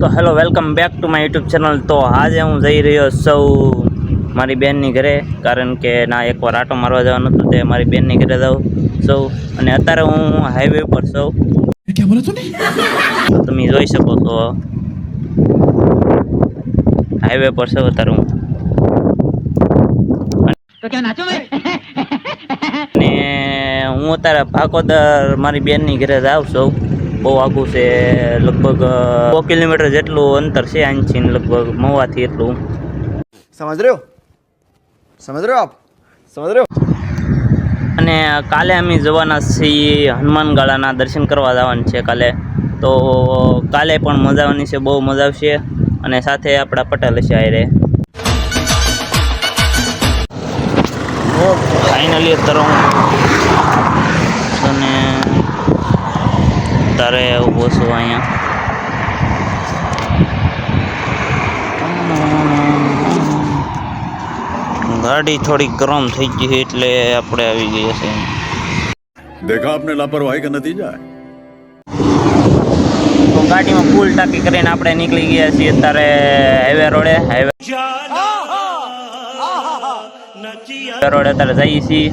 તો hello welcome back to my YouTube channel. તો આજે હું જઈ રહ્યો સૌ મારી બહેનની ઘરે કારણ કે ના એકવાર આટો મારવા જવાનું હતું તે મારી બહેનની ઘરે જાઉં સૌ. અને અત્યારે હું હાઈવે પર સૌ. તમે જોઈ શકો છો. હાઈવે પર સૌ અત્યારે હું. અને હું અત્યારે ભાકોદર મારી બેનની ઘરે જાઉં સૌ. બહુ આઘું છે લગભગ સો કિલોમીટર જેટલું અંતર છે અહીંથી લગભગ મહુવાથી એટલું. સમજ રહ્યો? સમજ રહ્યો આપ? સમજ રહ્યો? અને કાલે અમે જવાના છીએ હનુમાનગાળાના દર્શન કરવા જવાનું છે કાલે. તો કાલે પણ મજા આવવાની છે બહુ મજા આવશે. અને સાથે આપણા પટેલ છે આયરે. ફાઇનલી અત્યારે અત્યારે ઊભો છું અહીંયા. ગાડી થોડી ગરમ થઈ ગઈ એટલે આપણે આવી ગયા છે દેખા આપને લાપરવાહી કે નતીજા તો ગાડીમાં ફૂલ ટાંકી કરીને આપણે નીકળી ગયા છીએ અત્યારે હાઈવે રોડે. હાઈવે રોડે અત્યારે જઈએ છીએ.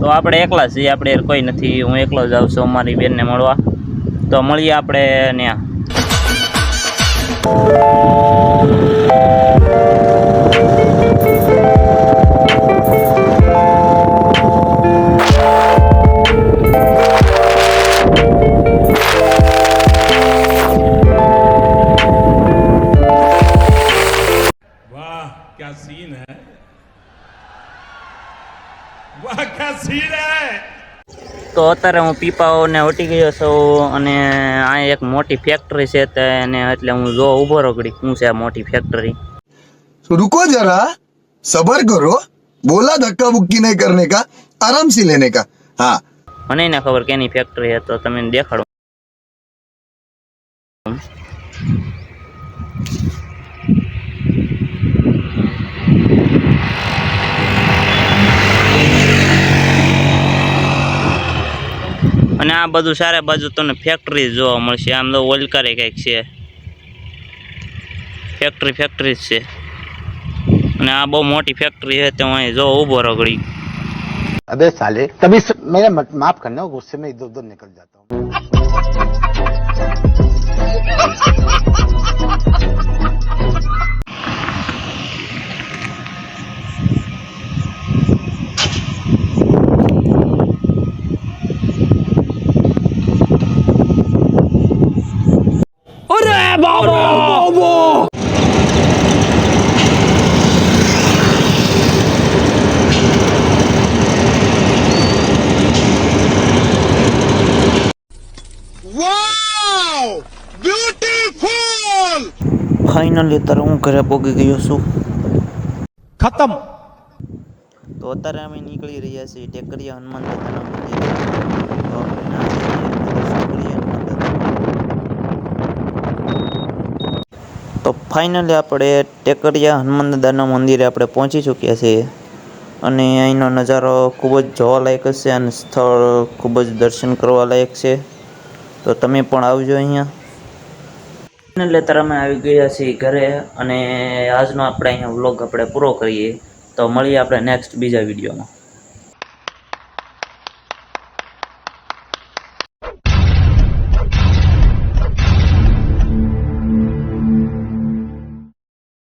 તો આપણે એકલા છીએ આપણે કોઈ નથી. હું એકલો જ આવું છું અમારી બેનને મળવા. તો મળીએ આપણે ત્યાં वाह क्या सीन है वाह क्या सीन है તો અત્યારે હું પીપાઓને વટી ગયો છું અને આ એક મોટી ફેક્ટરી છે તેને એટલે હું જો ઊભો રગડી શું છે આ મોટી ફેક્ટરી तो रुको जरा सबर करो बोला धक्का बुक्की नहीं करने का आराम से लेने का हाँ મને ના ખબર કેની ફેક્ટરી છે તો તમે દેખાડો અને આ બધું સારા બાજુ તમને ફેક્ટરી જોવા મળશે. આમ તો ઓલકારે કંઈક છે. ફેક્ટરી ફેક્ટરી છે. અને આ બહુ મોટી ફેક્ટરી છે ત્યાં અહીં જો ઊભો રગડી અબે સાલે તभी મેરે માફ કરને ગુસ્સે મેં ઇધર ઉધર નિકલ જાતા. હું ફાઇનલી અત્યારે હું ઘરે પહોંચી ગયો છું. ખતમ. તો અત્યારે અમે નીકળી રહ્યા છીએ ટેકરીયા હનુમાન દાદાના મંદિર. તો ફાઇનલી આપણે ટેકરીયા હનુમાન દાદાના મંદિરે આપણે પહોંચી ચૂક્યા છીએ. અને અહીંનો નજારો ખૂબ જ જોવાલાયક હશે અને સ્થળ ખૂબ જ દર્શન કરવાલાયક છે. તો તમે પણ આવજો અહીંયા. એટલે અત્યારે અમે આવી ગયા છીએ ઘરે અને આજનો આપણે અહીંયા વ્લોગ આપણે પૂરો કરીએ. તો મળીએ આપણે નેક્સ્ટ બીજા વિડીયોમાં